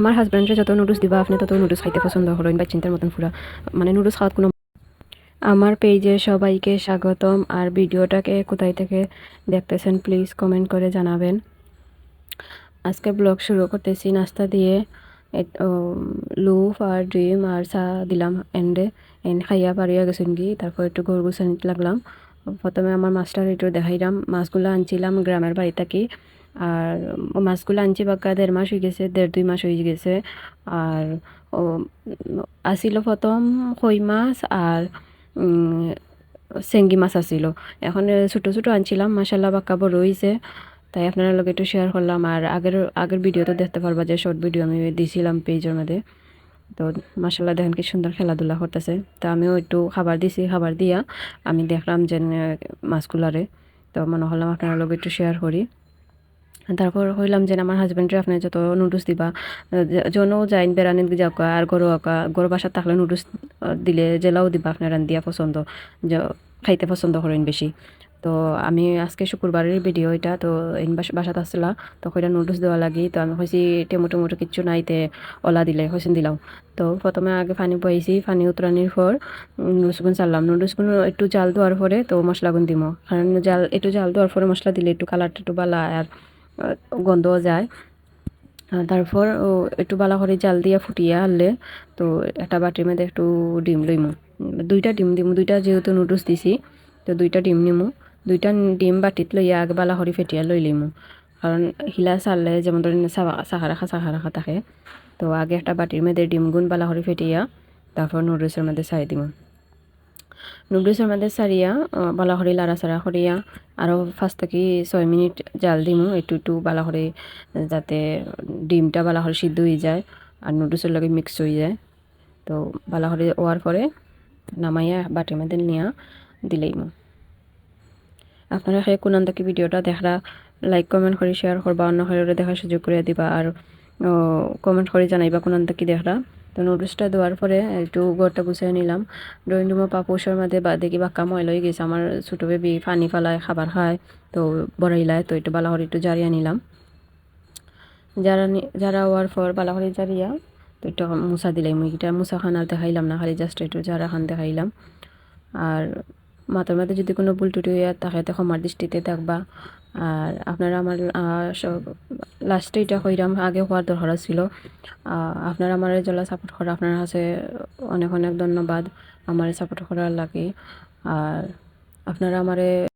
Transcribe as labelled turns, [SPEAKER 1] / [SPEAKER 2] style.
[SPEAKER 1] আমার হাজব্যান্ডে যত নুডলস দিবা, আপনি তত নুডলস খাইতে পছন্দ করেন বা চিন্তার মতন পুরা মানে নুডলস খাওয়ার কোনো আমার পেজে সবাইকে স্বাগতম আর ভিডিওটাকে কোথায় থেকে। দেখতেছেন প্লিজ কমেন্ট করে জানাবেন। আজকে ব্লগ শুরু করতেছি, নাস্তা দিয়ে লুফ আর ডিম আর চা দিলাম এন্ডে এন খাইয়া পারিয়া গেছেন কি তারপর একটু গরু গুছানিতে লাগলাম। প্রথমে আমার মাছটার একটু দেখাইলাম মাছগুলো আনছিলাম গ্রামের বাড়ি থাকি। আর মাছগুলো আনছি বাক্কা দেড় মাস হয়ে গেছে, দেড় দুই মাস হয়ে গেছে। আর, ও আসিল প্রথম কই মাছ আর চেংগি মাছ আসিল এখন ছোটো ছোটো আনছিলাম মাসাল্লাহ বাক্কা বড় হয়েছে তাই আপনার লগে একটু শেয়ার করলাম। আর আগের আগের ভিডিওতে দেখতে পারবা যে শর্ট ভিডিও আমি দিছিলাম পেজের মধ্যে। তো মাসাল্লাহ দেখেন কি সুন্দর খেলাধুলা করতেছে। তো আমিও একটু খাবার দিছি, খাবার দিয়া আমি দেখলাম যে মাছগুলারে। তো মনে হলাম আপনার লগে একটু শেয়ার করি। তারপর হইলাম যে আমার হাজব্যান্ডে আপনার যত নুডলস দিবা জনও যাই বেড়ানি যাও আর গরু আঁকা গরু বাসার থাকলে নুডলস দিলে জেলাও দিবা আপনার রান্দিয়া পছন্দ খাইতে পছন্দ করেন বেশি। তো আমি আজকে শুক্রবারের ভিডিও এটা, তো বাসাত আসলা, তো কইটা নুডলস দেওয়া লাগি, তো আমি কইছি টেমো টেমোটো কিচ্ছু নাই তে ওলা দিলে হয়েছেন দিলাম। তো প্রথমে আগে পানি বইছি, পানি উতরানির পর নুডলসগুন চাললাম নুডলসগুন একটু জাল দেওয়ার পরে তো মশলাগুন দিব কারণ জাল, একটু জাল দেওয়ার পরে মশলা দিলে একটু কালারটা একটু বালা আর আহ, গন্ধও যায়। তারপর একটু বালা করে জাল দিয়া ফুটিয়ে আনলে তো একটা বাটির মধ্যে একটু ডিম লইমু। দুইটা ডিম দিমু দুইটা যেহেতু নুডলস দিছি তো দুইটা ডিম নিমু। দুইটা ডিম বাটিত লইয়া আগে বালা করে ফেটিয়া লই লিমু কারণ হিলা চাললে যেমন ধরেন চাহা রাখা চাহা রাখা থাকে তো আগে একটা বাটির মধ্যে ডিম গুণ বালা করে ফেটিয়া তারপর নুডলসের মধ্যে চাই দিমু। নুডলসের মধ্যে সারিয়া বালা করে লাড়া সাড়া করিয়া আরও পাঁচ থেকে ছয় মিনিট জাল দিমু, একটু একটু বালা করে যাতে ডিমটা বালা করে সিদ্ধ হয়ে যায় আর নুডলসের লগে মিক্স হয়ে যায়। তো বালা করে ওয়ার পরে নামাইয়া বাটির মধ্যে নিয়া দিলেই মো। আপনারা সেই কোনান থেকে ভিডিওটা দেখরা লাইক কমেন্ট করে শেয়ার করবা, অন্য দেখার সুযোগ করে দিবা আর কমেন্ট করে জানাইবা কোনান থেকে দেখরা। তো নুডলসটা দেওয়ার পরে একটু ঘরটা গুছিয়ে নিলাম। ড্রয়িং রুমে পাপোশের মধ্যে বা দেখি বাক্কা ময়লা হয়ে গেছে। আমার ছোটো বেবি পানি ফালায়, খাবার খায়, তো বড়াইলায় তো একটু বালাহরি একটু জারিয়া নিলাম। যারা যারা হওয়ার পর বালাহরি জারিয়া তো একটু মুসা দিলাই মুরগিটা মুসা খান আর দেখাইলাম না, খালি জাস্ট একটু যারা খান দেখাইলাম। আর মাথার মধ্যে যদি কোনো ভুল টুটি হয়ে থাকে তো ক্ষমার দৃষ্টিতে দেখবা। আর আপনারা আমার লাস্টে এটা হইরাম আগে হওয়ার দরকার ছিল। আপনারা আমার জলা সাপোর্ট করা, আপনার কাছে অনেক অনেক ধন্যবাদ। আমার সাপোর্ট করার লাগে। আর আপনারা আমারে